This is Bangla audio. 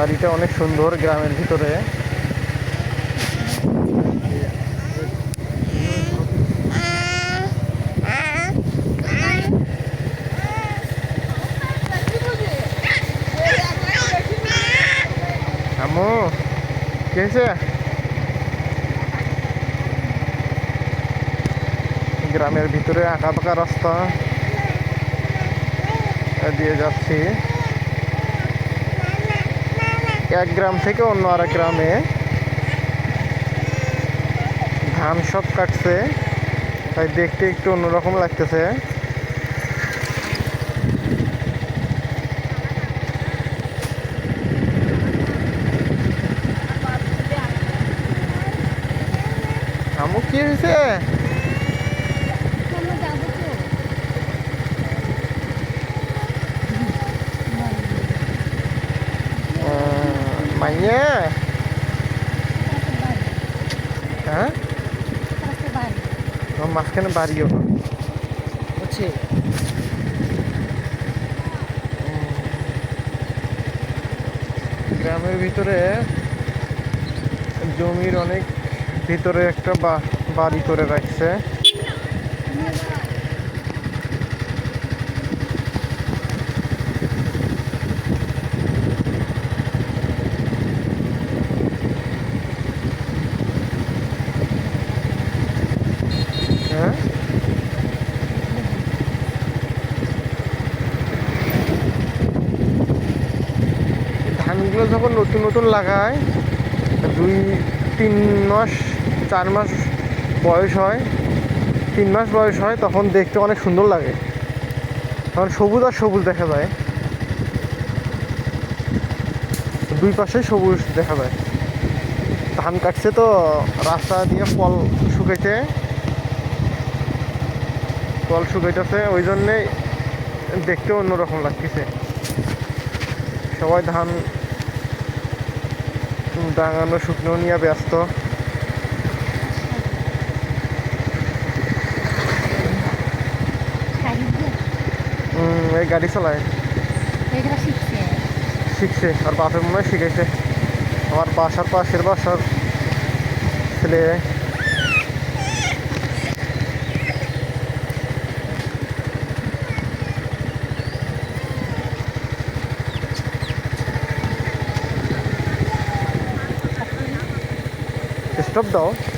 বাড়িটা অনেক সুন্দর গ্রামের ভিতরে। আম্মু গ্রামের ভিতরে আঁকা পাকা রাস্তা দিয়ে যাচ্ছি। এক গ্রাম থেকে অন্য আর গ্রামে ধান সব কাটছে। তাই দেখতে একটু অন্যরকম লাগতেছে। আমু, কি হয়েছে? মাইয়া হ্যাঁ মাঝখানে বাড়িও হচ্ছে গ্রামের ভিতরে জমির অনেক ভিতরে একটা বাড়ি করে রাখছে হ্যাঁ ধানগুলো যখন নতুন নতুন লাগায়, দুই, তিন মাস, চার মাস বয়স হয়, তিন মাস বয়স হয়, তখন দেখতে অনেক সুন্দর লাগে। তখন সবুজ আর সবুজ দেখা যায়। দুই পাশে সবুজ দেখা যায়। ধান কাটছে তো, রাস্তা দিয়ে ফল শুকাইতে ফল শুকাইতেছে ওই জন্যে দেখতে অন্যরকম লাগতেছে। সবাই ধান ডাঙানো শুকনো নিয়ে ব্যস্ত। এই গাড়ি চালায়। শিখছে। আর বাপের মনে হয় শিখেছে। আমার বাসার পাশের বাসার ছেলে 좀 더.